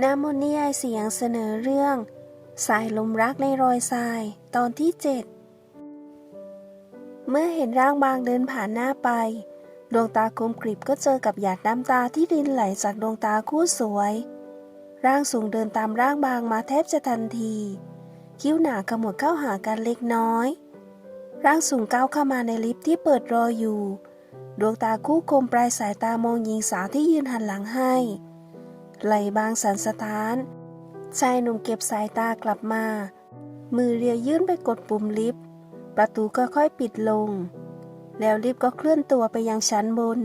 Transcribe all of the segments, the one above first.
น้ำมนต์นิยายเสียงเสนอเรื่อง สายลมรักในรอยทราย ตอนที่เจ็ดเมื่อเห็นร่างบางเดินผ่านหน้าไป ดวงตาคมกริบก็เจอกับหยาดน้ำตาที่รินไหลจากดวงตาคู่สวย ร่างสูงเดินตามร่างบางมาแทบจะทันที คิ้วหนาขมวดเข้าหากันเล็กน้อย ร่างสูงก้าวเข้ามาในลิฟต์ที่เปิดรออยู่ ดวงตาคู่คมปลายสายตามองหญิงสาวที่ยืนหันหลังให้ ไหลบางสันสะท้าน ชายหนุ่มเก็บสายตากลับมา มือเรียวยื่นไปกดปุ่มลิฟต์ ประตูก็ค่อยปิดลง แล้วลิฟต์ก็เคลื่อนตัวไปยังชั้นบน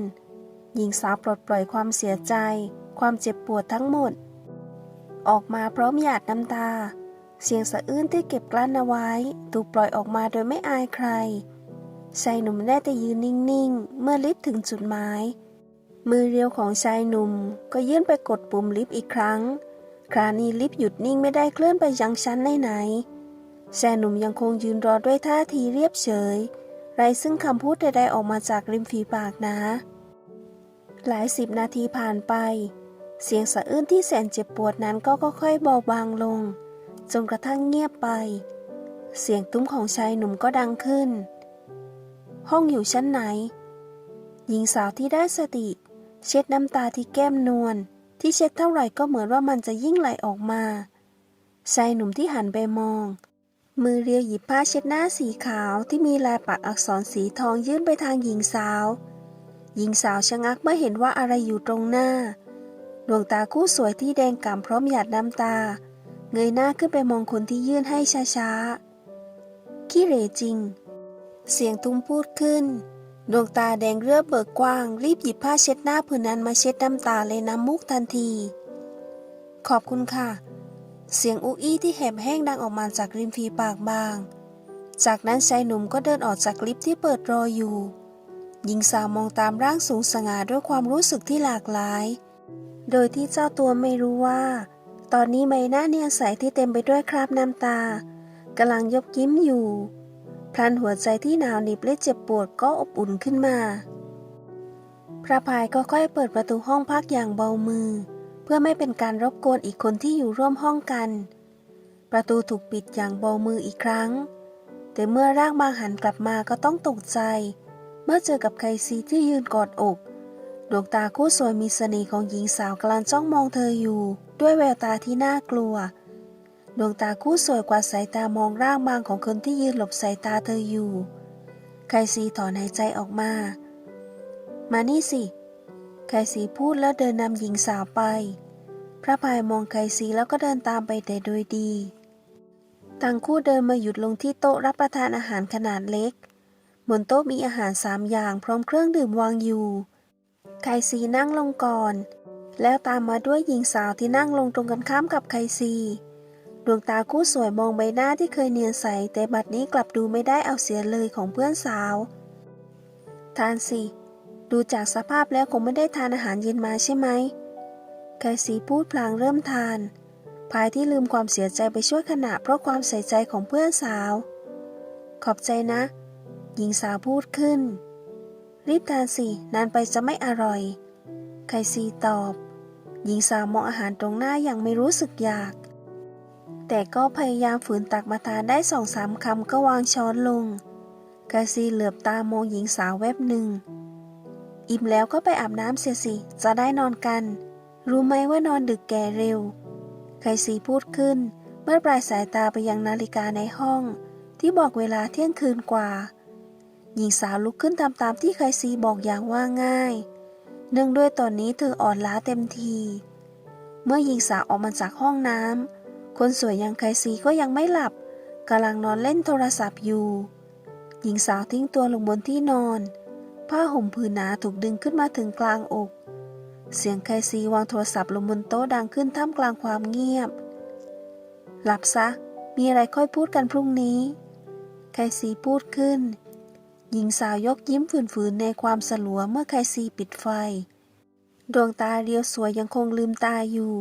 หญิงสาวปลดปล่อยความเสียใจ ความเจ็บปวดทั้งหมด ออกมาพร้อมหยาดน้ำตา เสียงสะอื้นที่เก็บกลั้นเอาไว้ถูกปล่อยออกมาโดยไม่อายใครชายหนุ่มได้แต่ยืนนิ่งๆ เมื่อลิฟต์ถึงจุดหมาย มือเรียวของชายหนุ่ม ก็ยื่นไปกดปุ่มลิฟต์อีกครั้ง คราวนี้ลิฟต์หยุดนิ่งไม่ได้เคลื่อนไปยังชั้นไหนๆชายหนุ่มยังคงยืนรอด้วยท่าทีเรียบเฉย ไรซึ่งคำพูดใดๆออกมาจากริมฝีปากนะ หลายสิบนาทีผ่านไป เสียงสะอื้นที่แสนเจ็บปวดนั้นก็ค่อยๆเบาบางลง จนกระทั่งเงียบไป เสียงตุ้มของชายหนุ่มก็ดังขึ้น ห้องอยู่ชั้นไหนหญิงสาวที่ได้สติ เช็ดน้ำตาที่แก้มนวลที่เช็ดเท่าไหร่ก็เหมือนว่ามันจะยิ่งไหลออกมาชายหนุ่มที่หันไปมอง มือเรียวหยิบผ้าเช็ดหน้าสีขาวที่มีลายปักอักษรสีทองยื่นไปทางหญิงสาว หญิงสาวชะงักเมื่อเห็นว่าอะไรอยู่ตรงหน้า ดวงตาคู่สวยที่แดงก่ำพร้อมหยาดน้ำตา เงยหน้าขึ้นไปมองคนที่ยื่นให้ช้าๆขี้เหรจริง เสียงตุ้มพูดขึ้น ดวงตาแดงเรือเบิกกว้าง รีบหยิบผ้าเช็ดหน้าผืนนั้นมาเช็ดน้ำตาเลยน้ำมูกทันที ขอบคุณค่ะ เสียงอุอี้ที่แหบแห้งดังออกมาจากริมฝีปากบาง จากนั้นชายหนุ่มก็เดินออกจากลิฟต์ที่เปิดรออยู่ หญิงสาวมองตามร่างสูงสง่าด้วยความรู้สึกที่หลากหลาย โดยที่เจ้าตัวไม่รู้ว่า ตอนนี้ใบหน้าเนียนใสที่เต็มไปด้วยคราบน้ำตากำลังยบยิ้มอยู่ พลันหัวใจที่หนาวหน็บและเจ็บปวดก็อบอุ่นขึ้นมา พระพายก็ค่อยเปิดประตูห้องพักอย่างเบามือ เพื่อไม่เป็นการรบกวนอีกคนที่อยู่ร่วมห้องกัน ประตูถูกปิดอย่างเบามืออีกครั้ง แต่เมื่อร่างบางหันกลับมาก็ต้องตกใจ เมื่อเจอกับไคซีที่ยืนกอดอกดวงตาคู่สวยมีเสน่ห์ของหญิงสาวกำลังจ้องมองเธออยู่ ด้วยแววตาที่น่ากลัว ดวงตาคู่สวยกว่าสายตามองร่างบางของคนที่ยืนหลบสายตาเธออยู่ไคซีถอนหายใจออกมา มานี่สิ ไคซีพูดแล้วเดินนำหญิงสาวไป พระพายมองไคซีแล้วก็เดินตามไปแต่โดยดีต่างคู่เดินมาหยุดลงที่โต๊ะรับประทานอาหารขนาดเล็ก บนโต๊ะมีอาหารสามอย่างพร้อมเครื่องดื่มวางอยู่ ไคซีนั่งลงก่อน แล้วตามมาด้วยหญิงสาวที่นั่งลงตรงกันข้ามกับไคซี ดวงตาคู่สวยมองใบหน้าที่เคยเนียนใส แต่บัดนี้กลับดูไม่ได้เอาเสียเลยของเพื่อนสาว ทานสิ ดูจากสภาพแล้วคงไม่ได้ทานอาหารเย็นมาใช่ไหมไคซีพูดพลางเริ่มทาน ภายที่ลืมความเสียใจไปช่วยขณะเพราะความใส่ใจของเพื่อนสาว ขอบใจนะ หญิงสาวพูดขึ้น รีบทานสิ นานไปจะไม่อร่อย ไคซีตอบ หญิงสาวมองอาหารตรงหน้าอย่างไม่รู้สึกอยาก แต่ก็พยายามฝืนตักมาทานได้สองสามคำก็วางช้อนลงไคซีเหลือบตามองหญิงสาวแวบหนึ่ง อิ่มแล้วก็ไปอาบน้ำเสียสิ จะได้นอนกัน รู้ไหมว่านอนดึกแก่เร็วไคซีพูดขึ้น เมื่อปลายสายตาไปยังนาฬิกาในห้อง ที่บอกเวลาเที่ยงคืนกว่า หญิงสาวลุกขึ้นทำตามที่ไคซีบอกอย่างว่าง่าย เนื่องด้วยตอนนี้เธออ่อนล้าเต็มที เมื่อหญิงสาวออกมาจากห้องน้ำ คนสวยอย่างไคซีก็ยังไม่หลับกำลังนอนเล่นโทรศัพท์อยู่ หญิงสาวทิ้งตัวลงบนที่นอน ผ้าห่มผืนหนาถูกดึงขึ้นมาถึงกลางอก เสียงไคซีวางโทรศัพท์ลงบนโต๊ะดังขึ้นท่ามกลางความเงียบ หลับซะ มีอะไรค่อยพูดกันพรุ่งนี้ ไคซีพูดขึ้น หญิงสาวยกยิ้มฝืนๆในความสลัวเมื่อไคซีปิดไฟ ดวงตาเรียวสวยยังคงลืมตาอยู่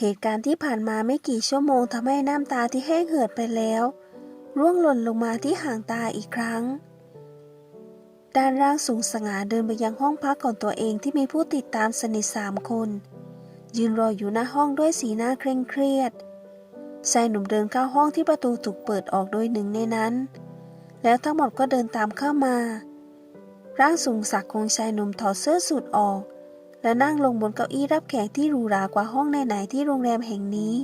เหตุการณ์ที่ผ่านมาไม่กี่ชั่วโมงทำให้น้ำตาที่แห้งเหือดไปแล้ว ร่วงหล่นลงมาที่ห่างตาอีกครั้ง ด้านร่างสูงสง่าเดินไปยังห้องพักของตัวเองที่มีผู้ติดตามสนิทสามคน ยืนรออยู่หน้าห้องด้วยสีหน้าเคร่งเครียดชายหนุ่มเดินเข้าห้องที่ประตูถูกเปิดออกโดยหนึ่งในนั้น แล้วทั้งหมดก็เดินตามเข้ามา ร่างสูงสักของชายหนุ่มถอดเสื้อสูทออก และนั่งลงบนเก้าอี้รับแขกที่หรูหรากว่าห้องไหนๆที่โรงแรมแห่งนี้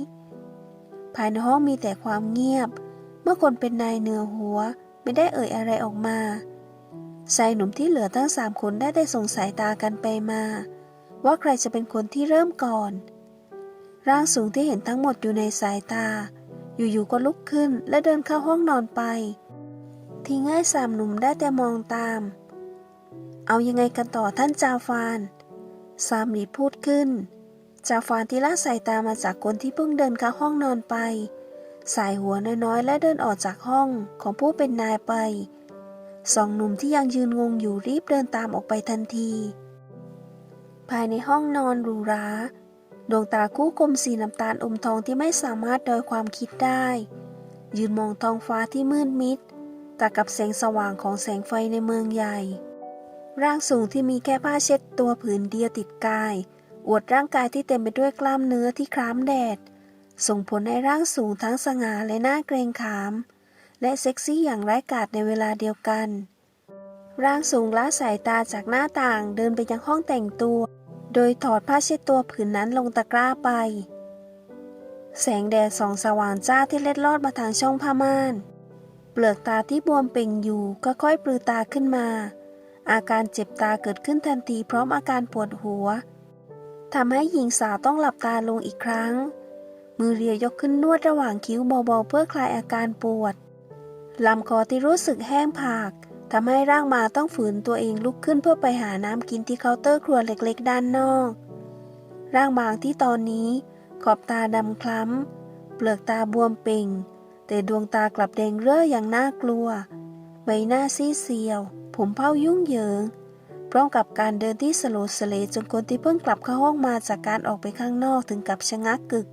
ภายในห้องมีแต่ความเงียบ เมื่อคนเป็นนายเหนือหัวไม่ได้เอ่ยอะไรออกมาชายหนุ่มที่เหลือทั้งสามคนได้แต่ส่งสายตากันไปมา ว่าใครจะเป็นคนที่เริ่มก่อน ร่างสูงที่เห็นทั้งหมดอยู่ในสายตา อยู่ๆก็ลุกขึ้นและเดินเข้าห้องนอนไปทิ้งให้สามหนุ่มได้แต่มองตาม เอายังไงกันต่อท่านจาฟาน ซามีพูดขึ้น จาฟานที่ละสายตามาจากคนที่เพิ่งเดินเข้าห้องนอนไป สายหัวน้อยๆ และเดินออกจากห้องของผู้เป็นนายไป สองหนุ่มที่ยังยืนงงอยู่รีบเดินตามออกไปทันที ภายในห้องนอนหรูหราดวงตาคู่กลมสีน้ำตาลอมทองที่ไม่สามารถโดยความคิดได้ ยืนมองท้องฟ้าที่มืดมิดแต่กับแสงสว่างของแสงไฟในเมืองใหญ่ ร่างสูงที่มีแค่ผ้าเช็ดตัวผืนเดียวติดกาย อวดร่างกายที่เต็มไปด้วยกล้ามเนื้อที่คล้ำแดด ส่งผลให้ร่างสูงทั้งสง่าและน่าเกรงขาม และเซ็กซี่อย่างไร้กาดในเวลาเดียวกัน ร่างสูงละสายตาจากหน้าต่างเดินไปยังห้องแต่งตัว โดยถอดผ้าเช็ดตัวผืนนั้นลงตะกร้าไป แสงแดดส่องสว่างจ้าที่เล็ดลอดมาทางช่องผ้าม่าน เปลือกตาที่บวมเป่งอยู่ก็ค่อยปลือตาขึ้นมา อาการเจ็บตาเกิดขึ้นทันทีพร้อมอาการปวดหัวทำให้หญิงสาวต้องหลับตาลงอีกครั้ง มือเรียยกขึ้นนวดระหว่างคิ้วเบาๆเพื่อคลายอาการปวดลำคอที่รู้สึกแห้งผากทำให้ร่างมาต้องฝืนตัวเองลุกขึ้นเพื่อไปหาน้ำกินที่เคาน์เตอร์ครัวเล็กๆ ด้านนอก ร่างบางที่ตอนนี้ ขอบตาดำคล้ำ เปลือกตาบวมเป่ง แต่ดวงตากลับแดงเร่ออย่างน่ากลัว ใบหน้าซีเซียว ผมเผ้ายุ่งเหยิง พร้อมกับการเดินที่สโลสเลจนคนที่เพิ่งกลับเข้าห้องมาจากการออกไปข้างนอกถึงกับชะงักกึก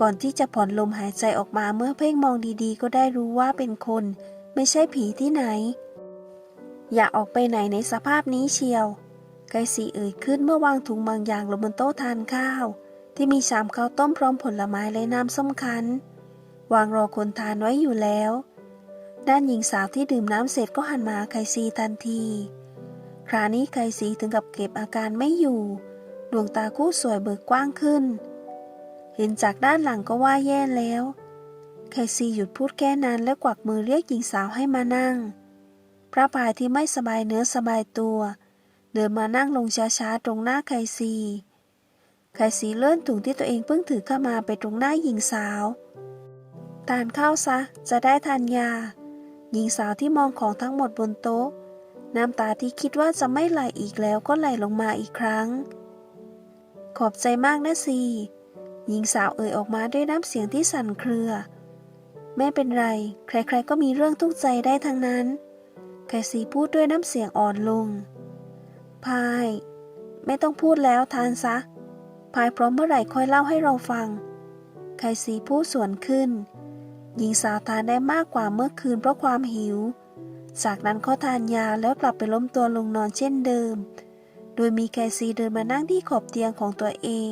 ก่อนที่จะผ่อนลมหายใจออกมาเมื่อเพ่งมองดีๆ ก็ได้รู้ว่าเป็นคน ไม่ใช่ผีที่ไหน อย่าออกไปไหนในสภาพนี้เชียวไกสีเอ่ยขึ้นเมื่อวางถุงบางอย่างลงบนโต๊ะทานข้าว ที่มีชามข้าวต้มพร้อมผลไม้และน้ำส้มคั้น วางรอคนทานไว้อยู่แล้ว ด้านหญิงสาวที่ดื่มน้ำเสร็จก็หันมาไคซีทันที คราวนี้ไคซีถึงกับเก็บอาการไม่อยู่ ดวงตาคู่สวยเบิกกว้างขึ้น เห็นจากด้านหลังก็ว่าแย่แล้ว ไคซีหยุดพูดแค่นั้นแล้วกวักมือเรียกหญิงสาวให้มานั่ง พระพายที่ไม่สบายเนื้อสบายตัว เดินมานั่งลงช้าๆตรงหน้าไคซีไคซีเลื่อนถุงที่ตัวเองเพิ่งถือเข้ามาไปตรงหน้าหญิงสาว ทานข้าวซะ จะได้ทานยา หญิงสาวที่มองของทั้งหมดบนโต๊ะ น้ำตาที่คิดว่าจะไม่ไหลอีกแล้วก็ไหลลงมาอีกครั้ง ขอบใจมากนะซีหญิงสาวเอ่ยออกมาด้วยน้ำเสียงที่สั่นเครือ ไม่เป็นไร ใครๆก็มีเรื่องทุกข์ใจได้ทั้งนั้นไคซีพูดด้วยน้ำเสียงอ่อนลง พาย ไม่ต้องพูดแล้วทานซะ พายพร้อมเมื่อไหร่ค่อยเล่าให้เราฟังไคซีพูดสวนขึ้น หญิงสาวทานได้มากกว่าเมื่อคืนเพราะความหิว จากนั้นเขาทานยาแล้วกลับไปล้มตัวลงนอนเช่นเดิม โดยมีไคซีเดินมานั่งที่ขอบเตียงของตัวเอง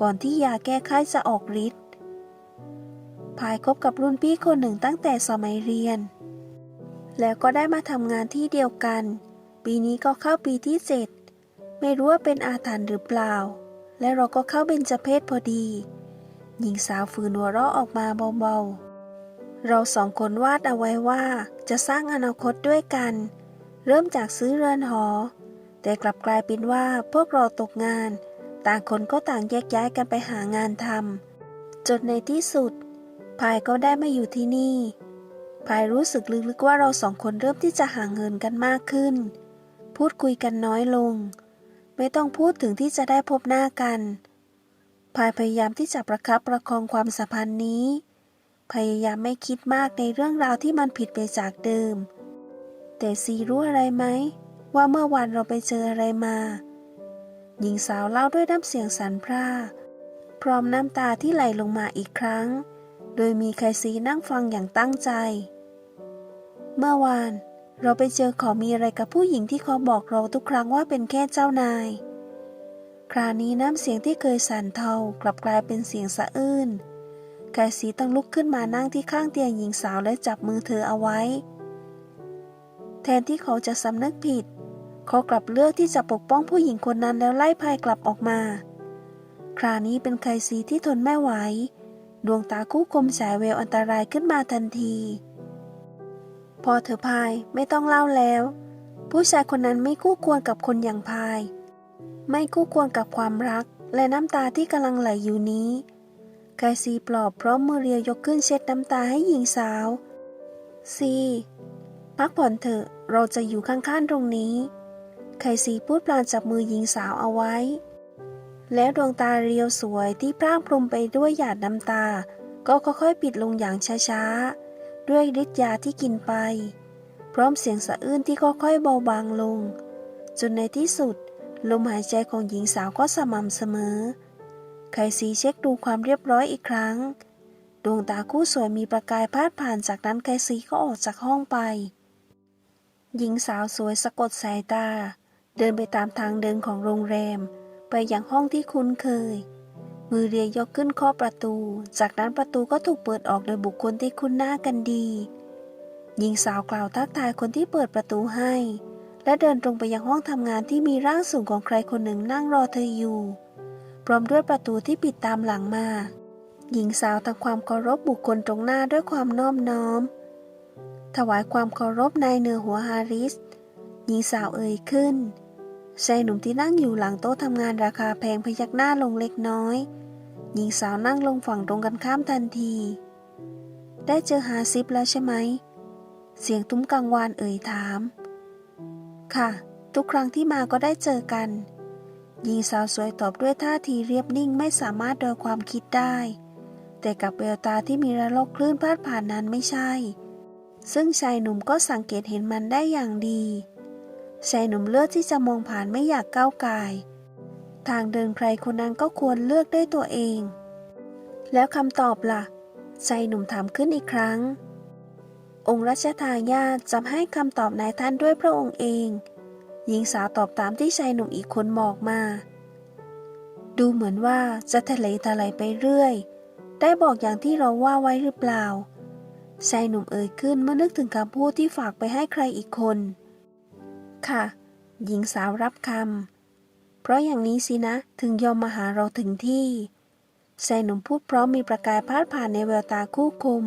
ก่อนที่ยาแก้ไข้จะออกฤทธิ์พายคบกับรุ่นพี่คนหนึ่งตั้งแต่สมัยเรียน แล้วก็ได้มาทำงานที่เดียวกัน ปีนี้ก็เข้าปีที่เจ็ดไม่รู้ว่าเป็นอาถรรพ์หรือเปล่า และเราก็เข้าเบญจเพศพอดี หญิงสาวฝืนหัวเราะออกมาเบาๆ เราสองคนวาดเอาไว้ว่าจะสร้างอนาคตด้วยกัน เริ่มจากซื้อเรือนหอ แต่กลับกลายเป็นว่าพวกเราตกงาน ต่างคนก็ต่างแยกย้ายกันไปหางานทำจนในที่สุดพายก็ได้มาอยู่ที่นี่พายรู้สึกลึกๆว่าเราสองคนเริ่มที่จะห่างเหินกันมากขึ้น พูดคุยกันน้อยลง ไม่ต้องพูดถึงที่จะได้พบหน้ากัน พายพยายามที่จะประคับประคองความสัมพันธ์นี้ พยายามไม่คิดมากในเรื่องราวที่มันผิดไปจากเดิม แต่ซีรู้อะไรไหม ว่าเมื่อวานเราไปเจออะไรมา หญิงสาวเล่าด้วยน้ำเสียงสันพร่า พร้อมน้ำตาที่ไหลลงมาอีกครั้ง โดยมีไคซีนั่งฟังอย่างตั้งใจ เมื่อวาน เราไปเจอขามีอะไรกับผู้หญิงที่เขาบอกเราทุกครั้งว่าเป็นแค่เจ้านาย คราวนี้น้ำเสียงที่เคยสั่นเทากลับกลายเป็นเสียงสะอื้นกายสีต้องลุกขึ้นมานั่งที่ข้างเตียงหญิงสาวและจับมือเธอเอาไว้ แทนที่เขาจะสำนึกผิด เขากลับเลือกที่จะปกป้องผู้หญิงคนนั้นแล้วไล่พายกลับออกมา คราวนี้เป็นไคสีที่ทนไม่ไหว ดวงตาคู่คมฉายแววอันตรายขึ้นมาทันที พอเธอพายไม่ต้องเล่าแล้ว ผู้ชายคนนั้นไม่คู่ควรกับคนอย่างพาย ไม่คู่ควรกับความรักและน้ำตาที่กำลังไหลอยู่นี้ไคซีปลอบพร้อมมือเรียวยกขึ้นเช็ดน้ำตาให้หญิงสาว ซี พักผ่อนเถอะ เราจะอยู่ข้างๆตรงนี้ไคซีพูดปลานจับมือหญิงสาวเอาไว้ แล้วดวงตาเรียวสวยที่พร่างพรมไปด้วยหยาดน้ำตา ก็ค่อยๆปิดลงอย่างช้าๆ ด้วยฤทธิ์ยาที่กินไป พร้อมเสียงสะอื้นที่ค่อยๆเบาบางลง จนในที่สุด ลมหายใจของหญิงสาวก็สม่ำเสมอ ไคซีเช็คดูความเรียบร้อยอีกครั้ง ดวงตาคู่สวยมีประกายพาดผ่านจากนั้นไคซีก็ออกจากห้องไป หญิงสาวสวยสะกดสายตา เดินไปตามทางเดินของโรงแรม ไปยังห้องที่คุ้นเคย มือเรียยกขึ้นข้อประตู จากนั้นประตูก็ถูกเปิดออกโดยบุคคลที่คุ้นหน้ากันดี หญิงสาวกล่าวทักทายคนที่เปิดประตูให้ และเดินตรงไปยังห้องทำงานที่มีร่างสูงของใครคนหนึ่งนั่งรอเธออยู่ พร้อมด้วยประตูที่ปิดตามหลังมา หญิงสาวทำความเคารพบุคคลตรงหน้าด้วยความน้อบน้อม ถวายความเคารพนายเหนือหัวฮาริส หญิงสาวเอ่ยขึ้นชายหนุ่มที่นั่งอยู่หลังโต๊ะทำงานราคาแพงพยักหน้าลงเล็กน้อย หญิงสาวนั่งลงฝั่งตรงกันข้ามทันที ได้เจอฮาซิปแล้วใช่ไหม เสียงตุ้มกังวานเอ่ยถาม ค่ะ ทุกครั้งที่มาก็ได้เจอกันหญิงสาวสวยตอบด้วยท่าทีเรียบนิ่งไม่สามารถเดาความคิดได้ แต่กับแววตาที่มีระลอกคลื่นพาดผ่านนั้นไม่ใช่ ซึ่งชายหนุ่มก็สังเกตเห็นมันได้อย่างดีชายหนุ่มเลือกที่จะมองผ่านไม่อยากก้าวกาย ทางเดินใครคนนั้นก็ควรเลือกด้วยตัวเอง แล้วคำตอบล่ะชายหนุ่มถามขึ้นอีกครั้ง องค์รัชทายาทจำให้คำตอบนายท่านด้วยพระองค์เอง หญิงสาวตอบตามที่ชายหนุ่มอีกคนบอกมา ดูเหมือนว่าจะทะเลทลายไปเรื่อย ได้บอกอย่างที่เราว่าไว้หรือเปล่า ชายหนุ่มเอ่ยขึ้นเมื่อนึกถึงคำพูดที่ฝากไปให้ใครอีกคน ค่ะ หญิงสาวรับคำ เพราะอย่างนี้สินะถึงยอมมาหาเราถึงที่ชายหนุ่มพูดพร้อมมีประกายพาดผ่านในแววตาคู่คม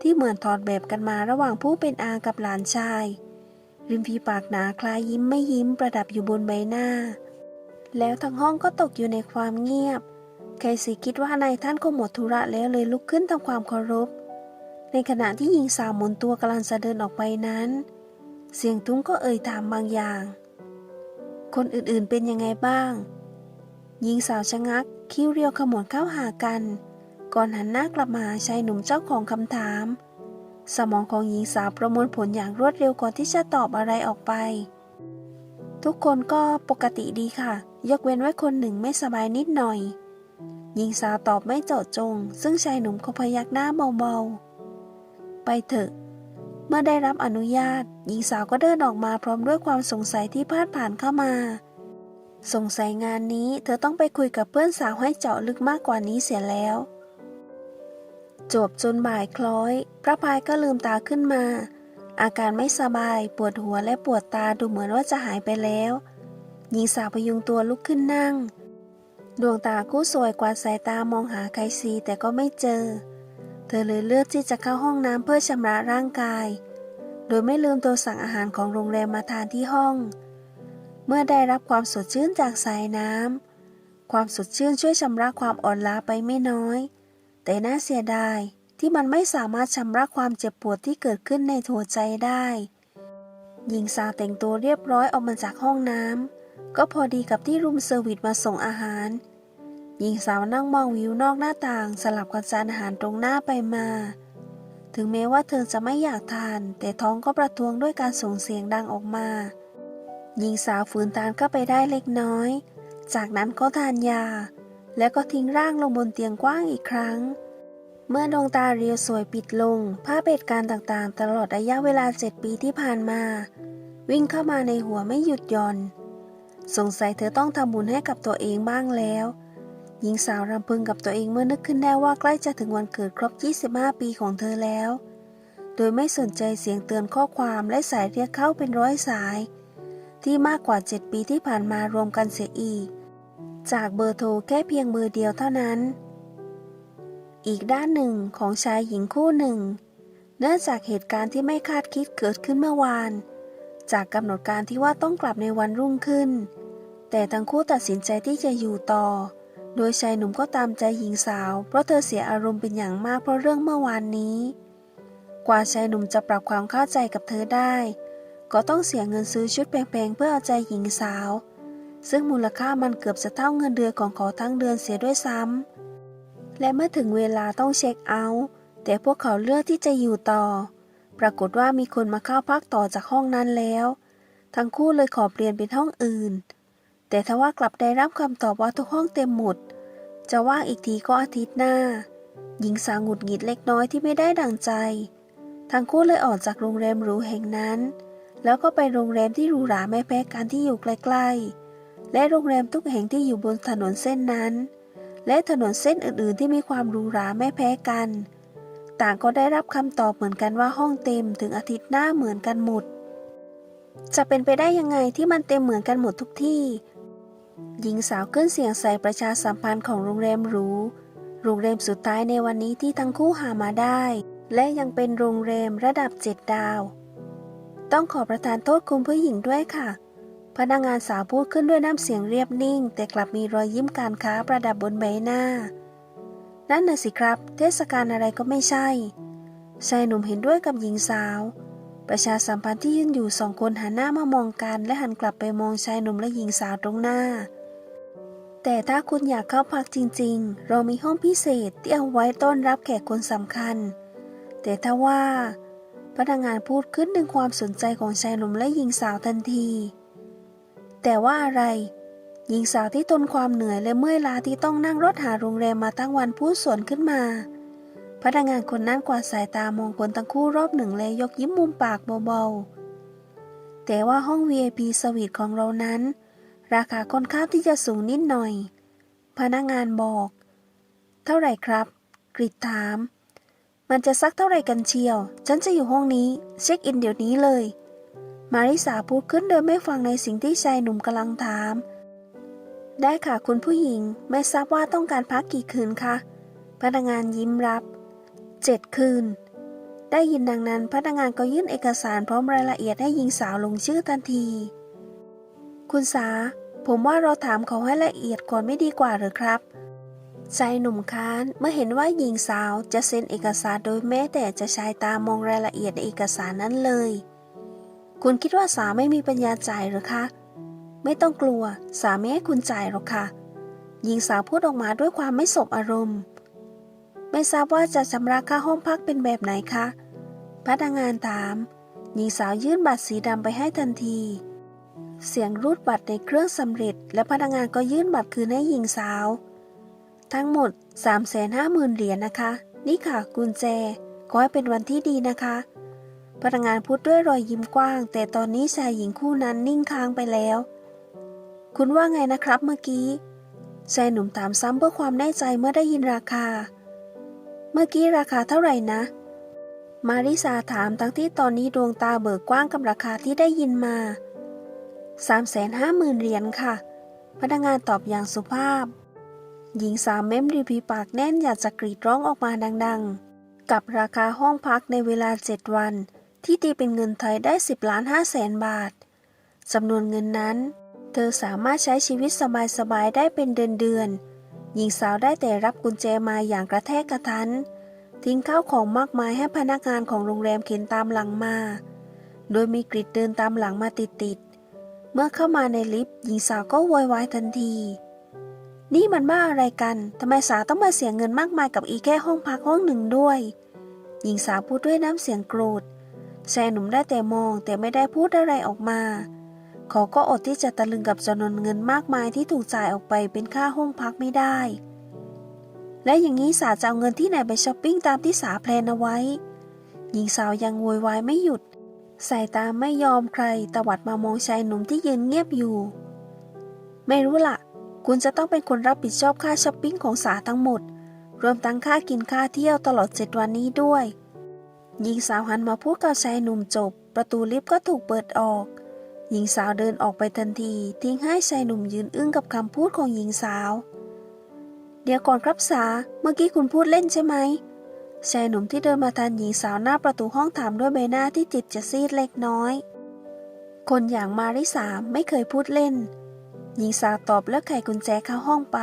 ที่เหมือนถอดแบบกันมาระหว่างผู้เป็นอากับหลานชาย ริมฝีปากหนาคล้ายยิ้มไม่ยิ้มประดับอยู่บนใบหน้า แล้วทั้งห้องก็ตกอยู่ในความเงียบไคสีคิดว่านายท่านคงหมดธุระแล้วเลยลุกขึ้นทำความเคารพ ในขณะที่หญิงสาวหมุนตัวกำลังจะเดินออกไปนั้น เสียงทุ้งก็เอ่ยถามบางอย่าง คนอื่นๆเป็นยังไงบ้าง หญิงสาวชะงัก คิ้วเรียวขมวดเข้าหากัน ก่อนหันหน้ากลับมาชายหนุ่มเจ้าของคำถาม สมองของหญิงสาวประมวลผลอย่างรวดเร็วก่อนที่จะตอบอะไรออกไป ทุกคนก็ปกติดีค่ะ ยกเว้นไว้คนหนึ่งไม่สบายนิดหน่อย หญิงสาวตอบไม่เจาะจง ซึ่งชายหนุ่มก็พยักหน้าเบาๆ ไปเถอะเมื่อได้รับอนุญาต หญิงสาวก็เดินออกมาพร้อมด้วยความสงสัยที่พาดผ่านเข้ามา สงสัยงานนี้เธอต้องไปคุยกับเพื่อนสาวให้เจาะลึกมากกว่านี้เสียแล้ว จบจนบ่ายคล้อย พระพายก็ลืมตาขึ้นมา อาการไม่สบายปวดหัวและปวดตาดูเหมือนว่าจะหายไปแล้ว หญิงสาวพยุงตัวลุกขึ้นนั่ง ดวงตาคู่สวยกวาดสายตามองหาไคซีแต่ก็ไม่เจอ เธอเลยเลือกที่จะเข้าห้องน้ำเพื่อชำระร่างกาย โดยไม่ลืมตัวสั่งอาหารของโรงแรมมาทานที่ห้อง เมื่อได้รับความสดชื่นจากสายน้ำความสดชื่นช่วยชำระความอ่อนล้าไปไม่น้อย แต่น่าเสียดายที่มันไม่สามารถชำระความเจ็บปวดที่เกิดขึ้นในหัวใจได้ หญิงสาวแต่งตัวเรียบร้อยออกมาจากห้องน้ำก็พอดีกับที่รูมเซอร์วิสมาส่งอาหาร หญิงสาวนั่งมองวิวนอกหน้าต่างสลับกับจานอาหารตรงหน้าไปมา ถึงแม้ว่าเธอจะไม่อยากทาน แต่ท้องก็ประท้วงด้วยการส่งเสียงดังออกมา หญิงสาวฝืนทานเข้าไปได้เล็กน้อย จากนั้นก็ทานยา แล้วก็ทิ้งร่างลงบนเตียงกว้างอีกครั้ง เมื่อดวงตาเรียวสวยปิดลง ภาพเหตุการณ์ต่างๆ ตลอดระยะเวลาเจ็ดปีที่ผ่านมา วิ่งเข้ามาในหัวไม่หยุดหย่อน สงสัยเธอต้องทำบุญให้กับตัวเองบ้างแล้ว หญิงสาวรำพึงกับตัวเองเมื่อนึกขึ้นได้ว่าใกล้จะถึงวันเกิดครบ 25 ปีของเธอแล้ว โดยไม่สนใจเสียงเตือนข้อความและสายเรียกเข้าเป็นร้อยสาย ที่มากกว่า 7 ปีที่ผ่านมารวมกันเสียอีก จากเบอร์โทรแค่เพียงเบอร์เดียวเท่านั้น อีกด้านหนึ่งของชายหญิงคู่หนึ่ง เนื่องจากเหตุการณ์ที่ไม่คาดคิดเกิดขึ้นเมื่อวาน จากกำหนดการที่ว่าต้องกลับในวันรุ่งขึ้น แต่ทั้งคู่ตัดสินใจที่จะอยู่ต่อ โดยชายหนุ่มก็ตามใจหญิงสาว เพราะเธอเสียอารมณ์เป็นอย่างมากเพราะเรื่องเมื่อวานนี้ กว่าชายหนุ่มจะปรับความเข้าใจกับเธอได้ ก็ต้องเสียเงินซื้อชุดแพงๆเพื่อเอาใจหญิงสาว ซึ่งมูลค่ามันเกือบจะเท่าเงินเดือนของเขาทั้งเดือนเสียด้วยซ้ำ และเมื่อถึงเวลาต้องเช็คเอาท์แต่พวกเขาเลือกที่จะอยู่ต่อ ปรากฏว่ามีคนมาเข้าพักต่อจากห้องนั้นแล้ว ทั้งคู่เลยขอเปลี่ยนเป็นห้องอื่น แต่ทว่ากลับได้รับคำตอบว่าทุกห้องเต็มหมด จะว่างอีกทีก็อาทิตย์หน้า หญิงสาวหงุดหงิดเล็กน้อยที่ไม่ได้ดังใจ ทั้งคู่เลยออกจากโรงแรมหรูแห่งนั้น แล้วก็ไปโรงแรมที่หรูหราไม่แพ้กันที่อยู่ใกล้ๆ และโรงแรมทุกแห่งที่อยู่บนถนนเส้นนั้น และถนนเส้นอื่นๆ ที่มีความหรูหราไม่แพ้กัน ต่างก็ได้รับคำตอบเหมือนกันว่าห้องเต็มถึงอาทิตย์หน้าเหมือนกันหมด จะเป็นไปได้ยังไงที่มันเต็มเหมือนกันหมดทุกที่ หญิงสาวขึ้นเสียงใส่ประชาสัมพันธ์ของโรงแรมหรู โรงแรมสุดท้ายในวันนี้ที่ทั้งคู่หามาได้ และยังเป็นโรงแรมระดับเจ็ดดาว ต้องขอประทานโทษคุณผู้หญิงด้วยค่ะ พนักงานสาวพูดขึ้นด้วยน้ำเสียงเรียบนิ่ง แต่กลับมีรอยยิ้มการค้าประดับบนใบหน้า นั่นน่ะสิครับ เทศกาลอะไรก็ไม่ใช่ชายหนุ่มเห็นด้วยกับหญิงสาว ประชาสัมพันธ์ที่ยืนอยู่สองคนหันหน้ามามองกัน และหันกลับไปมองชายหนุ่มและหญิงสาวตรงหน้า แต่ถ้าคุณอยากเข้าพักจริง ๆ เรามีห้องพิเศษที่เอาไว้ต้อนรับแขกคนสำคัญ แต่ถ้าว่า พนักงานพูดขึ้นดึงความสนใจของชายหนุ่มและหญิงสาวทันที แต่ว่าอะไร หญิงสาวที่ทนความเหนื่อยและเมื่อยล้าที่ต้องนั่งรถหาโรงแรมมาตั้งวันพูดสวนขึ้นมา พนักงานคนนั้นกวาดสายตามองคนทั้งคู่รอบหนึ่งและยกยิ้มมุมปากเบาๆ แต่ว่าห้อง VIP สวีทของเรานั้น ราคาค่อนข้างที่จะสูงนิดหน่อย พนักงานบอก เท่าไหร่ครับ กริดถามมันจะสักเท่าไหร่กันเชียว ฉันจะอยู่ห้องนี้ เช็คอินเดี๋ยวนี้เลย มาริสาพูดขึ้นโดยไม่ฟังในสิ่งที่ชายหนุ่มกำลังถาม ได้ค่ะคุณผู้หญิง ไม่ทราบว่าต้องการพักกี่คืนคะ พนักงานยิ้มรับ เจ็ดคืน ได้ยินดังนั้นพนักงานก็ยื่นเอกสารพร้อมรายละเอียดให้หญิงสาวลงชื่อทันที คุณสา ผมว่าเราถามเขาให้ละเอียดก่อนไม่ดีกว่าหรือครับชายหนุ่มค้านเมื่อเห็นว่าหญิงสาวจะเซ็นเอกสารโดยแม้แต่จะใช้ตามองรายละเอียดในเอกสารนั้นเลย คุณคิดว่าสาไม่มีปัญญาจ่ายหรือคะ ไม่ต้องกลัว สาไม่ให้คุณจ่ายหรอกค่ะ หญิงสาวพูดออกมาด้วยความไม่สบอารมณ์ ไม่ทราบว่าจะชำระค่าห้องพักเป็นแบบไหนคะ พนักงานถาม หญิงสาวยื่นบัตรสีดำไปให้ทันที เสียงรูดบัตรในเครื่องสำเร็จ และพนักงานก็ยื่นบัตรคืนให้หญิงสาว ทั้งหมด 350,000เหรียญนะคะ นี่ค่ะกุญแจ ขอให้เป็นวันที่ดีนะคะ พนักงานพูดด้วยรอยยิ้มกว้าง แต่ตอนนี้ชายหญิงคู่นั้นนิ่งค้างไปแล้ว คุณว่าไงนะครับเมื่อกี้ชายหนุ่มถามซ้ำเพื่อความแน่ใจเมื่อได้ยินราคา เมื่อกี้ราคาเท่าไหร่นะ มาริสาถามทั้งที่ตอนนี้ดวงตาเบิกกว้างกับราคาที่ได้ยินมา 350,000เหรียญค่ะ พนักงานตอบอย่างสุภาพ หญิงสาวเม้มริมฝีปากแน่นอยากจะกรีดร้องออกมาดัง ๆ กับราคาห้องพักในเวลา7วัน ที่ตีเป็นเงินไทยได้ 10ล้าน5แสนบาทจำนวนเงินนั้น เธอสามารถใช้ชีวิตสบายๆได้เป็นเดือนๆหญิงสาวได้แต่รับกุญแจมาอย่างกระแทกกระทัน ทิ้งข้าวของมากมายให้พนักงานของโรงแรมเข็นตามหลังมา โดยมีกริดเดินตามหลังมาติดๆ เมื่อเข้ามาในลิฟต์หญิงสาวก็โวยวายทันที นี่มันบ้าอะไรกันทำไมสาวต้องมาเสียเงินมากมายกับอีแค่ห้องพักห้องหนึ่งด้วย หญิงสาวพูดด้วยน้ำเสียงโกรธ ชายหนุ่มได้แต่มองแต่ไม่ได้พูดอะไรออกมา เขาก็อดที่จะตะลึงกับจำนวนเงินมากมายที่ถูกจ่ายออกไปเป็นค่าห้องพักไม่ได้ และอย่างนี้สาจะเอาเงินที่ไหนไปช้อปปิ้งตามที่สาแพลนเอาไว้ หญิงสาวยังโวยวายไม่หยุด สายตาไม่ยอมใครตวัดมามองชายหนุ่มที่ยืนเงียบอยู่ ไม่รู้ละคุณจะต้องเป็นคนรับผิดชอบค่าช้อปปิ้งของสาทั้งหมด รวมทั้งค่ากินค่าเที่ยวตลอดเจ็ดวันนี้ด้วย หญิงสาวหันมาพูดกับชายหนุ่มจบ ประตูลิฟต์ก็ถูกเปิดออก หญิงสาวเดินออกไปทันที ทิ้งให้ชายหนุ่มยืนอึ้งกับคำพูดของหญิงสาว เดี๋ยวก่อนครับสา เมื่อกี้คุณพูดเล่นใช่ไหมชายหนุ่มที่เดินมาทันหญิงสาวหน้าประตูห้องถามด้วยใบหน้าที่จิตจะซีดเล็กน้อย คนอย่างมาริสาไม่เคยพูดเล่น หญิงสาวตอบแล้วไขกุญแจเข้าห้องไป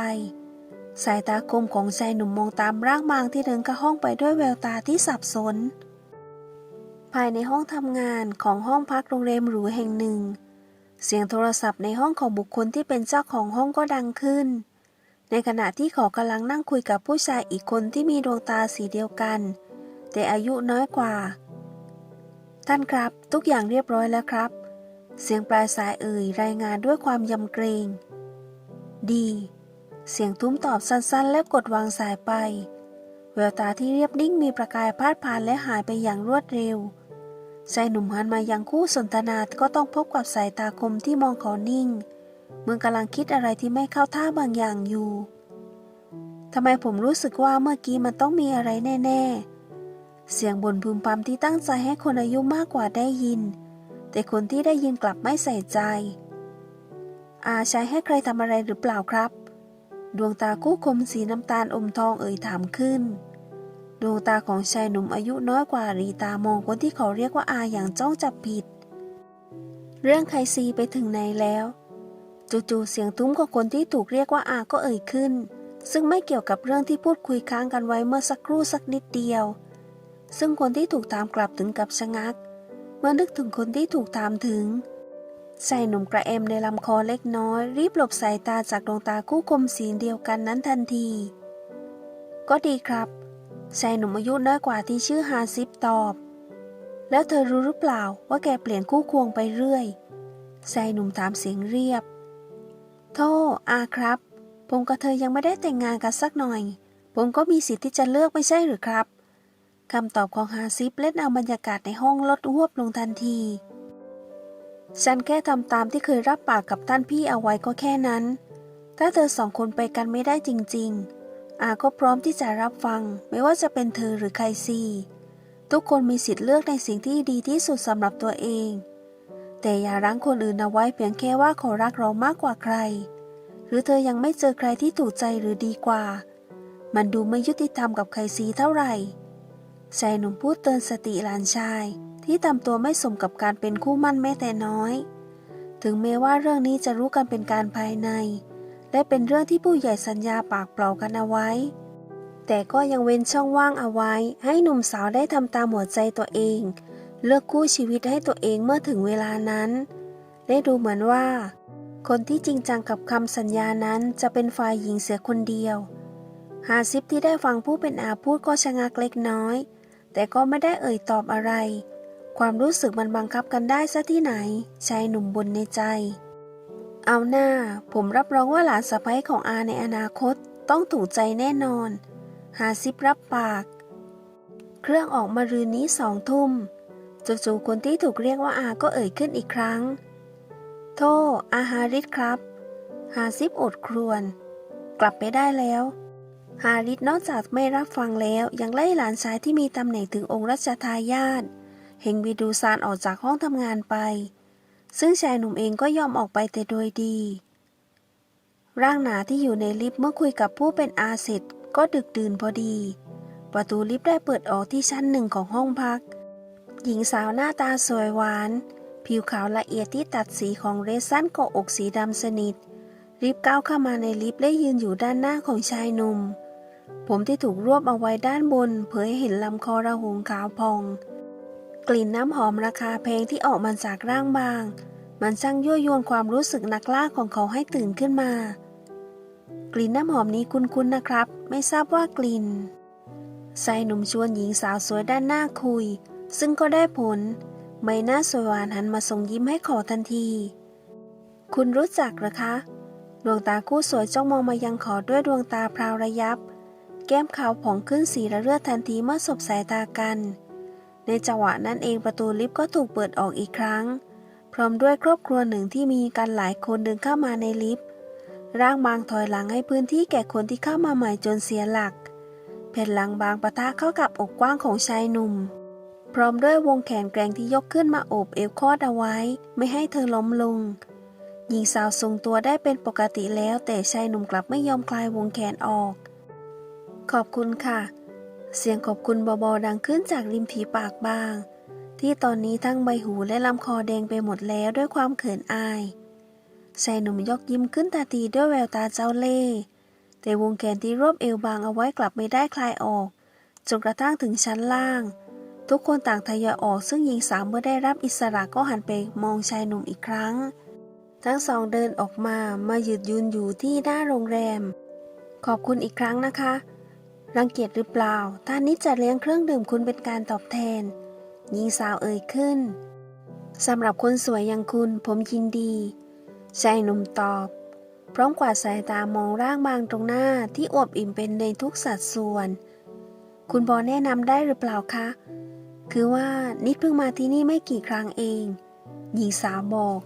สายตาคมของชายหนุ่มมองตามร่างบางที่เดินเข้าห้องไปด้วยแววตาที่สับสน ภายในห้องทำงานของห้องพักโรงแรมหรูแห่งหนึ่ง เสียงโทรศัพท์ในห้องของบุคคลที่เป็นเจ้าของห้องก็ดังขึ้น ในขณะที่เขากำลังนั่งคุยกับผู้ชายอีกคนที่มีดวงตาสีเดียวกัน แต่อายุน้อยกว่า ท่านครับ ทุกอย่างเรียบร้อยแล้วครับ เสียงปลายสายเอ่ยรายงานด้วยความยำเกรง ดี เสียงทุ้มตอบสั้นๆ แล้วกดวางสายไปแววตาที่เรียบนิ่งมีประกายพาดผ่านและหายไปอย่างรวดเร็ว ชายหนุ่มหันมายังคู่สนทนาก็ต้องพบกับสายตาคมที่มองเขานิ่งเมื่อกำลังคิดอะไรที่ไม่เข้าท่าบางอย่างอยู่ทำไมผมรู้สึกว่าเมื่อกี้มันต้องมีอะไรแน่ ๆ เสียงบ่นพึมพำที่ตั้งใจให้คนอายุมากกว่าได้ยิน แต่คนที่ได้ยินกลับไม่ใส่ใจ อาใช้ให้ใครทำอะไรหรือเปล่าครับ ดวงตาคู่คมสีน้ำตาลอมทองเอ่ยถามขึ้น ดวงตาของชายหนุ่มอายุน้อยกว่ารีตามองคนที่เขาเรียกว่าอาอย่างจ้องจับผิด เรื่องไคซีไปถึงไหนแล้ว จู่ๆเสียงทุ้มของคนที่ถูกเรียกว่าอาก็เอ่ยขึ้น ซึ่งไม่เกี่ยวกับเรื่องที่พูดคุยค้างกันไว้เมื่อสักครู่สักนิดเดียว ซึ่งคนที่ถูกถามกลับถึงกับชะงัก เมื่อนึกถึงคนที่ถูกถามถึงชายหนุ่มกระเอ็มในลำคอเล็กน้อย รีบหลบสายตาจากดวงตาคู่คมสีเดียวกันนั้นทันที ก็ดีครับ ชายหนุ่มอายุน้อยกว่าที่ชื่อฮาซิปตอบ แล้วเธอรู้หรือเปล่าว่าแกเปลี่ยนคู่ควงไปเรื่อยชายหนุ่มถามเสียงเรียบ โทษอาครับ ผมกับเธอยังไม่ได้แต่งงานกันสักหน่อย ผมก็มีสิทธิ์ที่จะเลือกไม่ใช่หรือครับคำตอบของฮาซิปเล่นเอาบรรยากาศในห้องลดหวบลงทันที ฉันแค่ทำตามที่เคยรับปากกับท่านพี่เอาไว้ก็แค่นั้น ถ้าเธอสองคนไปกันไม่ได้จริง ๆ อาก็พร้อมที่จะรับฟัง ไม่ว่าจะเป็นเธอหรือใครซีทุกคนมีสิทธิ์เลือกในสิ่งที่ดีที่สุดสำหรับตัวเอง แต่อย่ารั้งคนอื่นเอาไว้เพียงแค่ว่าเขารักเรามากกว่าใคร หรือเธอยังไม่เจอใครที่ถูกใจหรือดีกว่า มันดูไม่ยุติธรรมกับใครซีเท่าไหร่ชายหนุ่มพูดเตือนสติหลานชาย ที่ทำตัวไม่สมกับการเป็นคู่มั่นแม้แต่น้อย ถึงแม้ว่าเรื่องนี้จะรู้กันเป็นการภายใน และเป็นเรื่องที่ผู้ใหญ่สัญญาปากเปล่ากันเอาไว้ แต่ก็ยังเว้นช่องว่างเอาไว้ ให้หนุ่มสาวได้ทำตามหัวใจตัวเอง เลือกคู่ชีวิตให้ตัวเองเมื่อถึงเวลานั้นได้ดูเหมือนว่า คนที่จริงจังกับคำสัญญานั้นจะเป็นฝ่ายหญิงเสียคนเดียวหาซิปที่ได้ฟังผู้เป็นอาพูดก็ชะงักเล็กน้อย แต่ก็ไม่ได้เอ่ยตอบอะไร ความรู้สึกมันบังคับกันได้ซะที่ไหนชายหนุ่มบนในใจ เอาหน้า ผมรับรองว่าหลานสะใภ้ของอาในอนาคตต้องถูกใจแน่นอน หาซิปรับปาก เครื่องออกมารืนนี้สองทุ่มจู่ๆคนที่ถูกเรียกว่าอาก็เอ่ยขึ้นอีกครั้ง โทษอาฮาริสครับฮาซิบอดครวน กลับไปได้แล้ว ฮาริสนอกจากไม่รับฟังแล้วยังไล่หลานชายที่มีตำแหน่งถึงองค์รัชทายาทเฮงวิดูซานออกจากห้องทำงานไป ซึ่งชายหนุ่มเองก็ยอมออกไปแต่โดยดี ร่างหนาที่อยู่ในลิฟต์เมื่อคุยกับผู้เป็นอาเสร็จก็ดึกดื่นพอดี ประตูลิฟต์ได้เปิดออกที่ชั้นหนึ่งของห้องพัก หญิงสาวหน้าตาสวยหวาน ผิวขาวละเอียดที่ตัดสีของเรซันเกาะอกสีดำสนิท รีบก้าวเข้ามาในลิฟต์และยืนอยู่ด้านหน้าของชายหนุ่ม ผมที่ถูกรวบเอาไว้ด้านบน เผยเห็นลำคอระหงขาวพอง กลิ่นน้ำหอมราคาแพงที่ออกมาจากร่างบาง มันช่างยั่วยวนความรู้สึกนักล่าของเขาให้ตื่นขึ้นมา กลิ่นน้ำหอมนี้คุ้นๆนะครับ ไม่ทราบว่ากลิ่นชายหนุ่มชวนหญิงสาวสวยด้านหน้าคุย ซึ่งก็ได้ผลไม่น่าสวยหวานหันมาส่งยิ้มให้ขอทันที คุณรู้จักหรือคะ ดวงตาคู่สวยจ้องมองมายังขอด้วยดวงตาพราวระยับ แก้มขาวผ่องขึ้นสีระเลือดทันทีเมื่อสบสายตากัน ในจังหวะนั้นเองประตูลิฟต์ก็ถูกเปิดออกอีกครั้ง พร้อมด้วยครอบครัวหนึ่งที่มีกันหลายคนเดินเข้ามาในลิฟต์ร่างบางถอยหลังให้พื้นที่แก่คนที่เข้ามาใหม่จนเสียหลักแผ่นหลังบางปะทะเข้ากับอกกว้างของชายหนุ่ม พร้อมด้วยวงแขนแกร่งที่ยกขึ้นมาโอบเอวคอดเอาไว้ ไม่ให้เธอล้มลงหญิงสาวทรงตัวได้เป็นปกติแล้วแต่ชายหนุ่มกลับไม่ยอมคลายวงแขนออก ขอบคุณค่ะ เสียงขอบคุณเบาๆดังขึ้นจากริมฝีปากบาง ที่ตอนนี้ทั้งใบหูและลำคอแดงไปหมดแล้วด้วยความเขินอายชายหนุ่มยกยิ้มขึ้นตาตีด้วยแววตาเจ้าเล่ห์แต่วงแขนที่รวบเอวบางเอาไว้กลับไม่ได้คลายออกจนกระทั่งถึงชั้นล่าง ทุกคนต่างทยอยออกซึ่งหญิงสาวเมื่อได้รับอิสระก็หันไปมองชายหนุ่มอีกครั้ง ทั้งสองเดินออกมามาหยุดยืนอยู่ที่หน้าโรงแรม ขอบคุณอีกครั้งนะคะ รังเกียจหรือเปล่าท่านนี้จะเลี้ยงเครื่องดื่มคุณเป็นการตอบแทนหญิงสาวเอ่ยขึ้น สำหรับคนสวยอย่างคุณผมยินดีชายหนุ่มตอบ พร้อมกวาดสายตามองร่างบางตรงหน้าที่อวบอิ่มเป็นในทุกสัดส่วน คุณพอแนะนำได้หรือเปล่าคะ คือว่านิดเพิ่งมาที่นี่ไม่กี่ครั้งเอง หญิงสาวบอก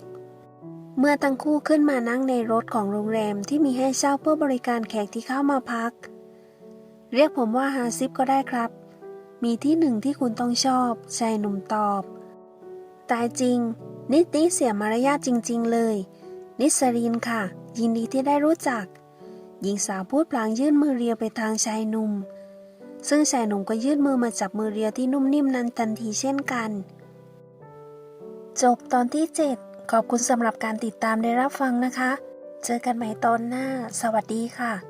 เมื่อทั้งคู่ขึ้นมานั่งในรถของโรงแรมที่มีให้เช่าเพื่อบริการแขกที่เข้ามาพัก เรียกผมว่าฮาซิปก็ได้ครับ มีที่หนึ่งที่คุณต้องชอบ ชายหนุ่มตอบ ตายจริง นิดนี้เสียมารยาทจริง ๆ เลย นิสรินค่ะ ยินดีที่ได้รู้จัก หญิงสาวพูดพลางยื่นมือเรียวไปทางชายหนุ่ม ซึ่งชายหนุ่มก็ยื่นมือมาจับมือเรียวที่นุ่มนิ่มนั้นทันทีเช่นกัน จบตอนที่ 7 ขอบคุณสำหรับการติดตามได้รับฟังนะคะ เจอกันใหม่ตอนหน้า สวัสดีค่ะ